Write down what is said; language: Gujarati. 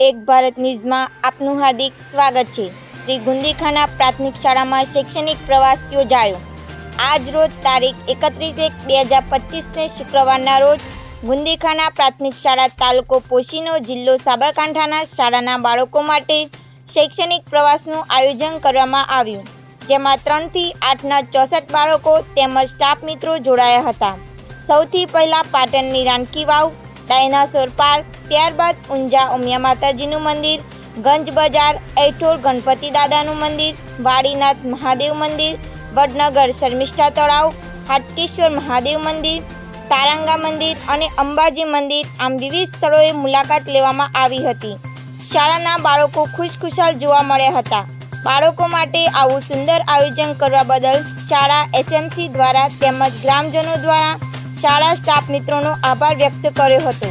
એક ભારત ન્યૂઝમાં આપનું હાર્દિક સ્વાગત છે. શ્રી ગુંદીખાના પ્રાથમિક શાળામાં શૈક્ષણિક પ્રવાસ યોજાયો. આજ રોજ તારીખ એકત્રીસ એક બે હજાર પચીસને શુક્રવારના રોજ ગુંદીખાના પ્રાથમિક શાળા તાલુકો પોશીનો જિલ્લો સાબરકાંઠાના શાળાના બાળકો માટે શૈક્ષણિક પ્રવાસનું આયોજન કરવામાં આવ્યું, જેમાં ત્રણથી આઠના ચોસઠ બાળકો તેમજ સ્ટાફ મિત્રો જોડાયા હતા. સૌથી પહેલા પાટણની રાનકી વાવ ડાયનાસોર પાર્ક, ત્યારબાદ ઊંઝા ઉમિયા માતાજીનું મંદિર, ગંજ બજાર ઐઠોર ગણપતિ દાદાનું મંદિર, વાડીનાથ મહાદેવ મંદિર, વડનગર શર્મિષ્ઠા તળાવ, હાટકેશ્વર મહાદેવ મંદિર, તારંગા મંદિર અને અંબાજી મંદિર આમ વિવિધ સ્થળોએ મુલાકાત લેવામાં આવી હતી. શાળાના બાળકો ખુશખુશાલ જોવા મળ્યા હતા. બાળકો માટે આવું સુંદર આયોજન કરવા બદલ શાળા એસએમસી દ્વારા તેમજ ગ્રામજનો દ્વારા શાળા સ્ટાફ મિત્રોનો આભાર વ્યક્ત કર્યો હતો.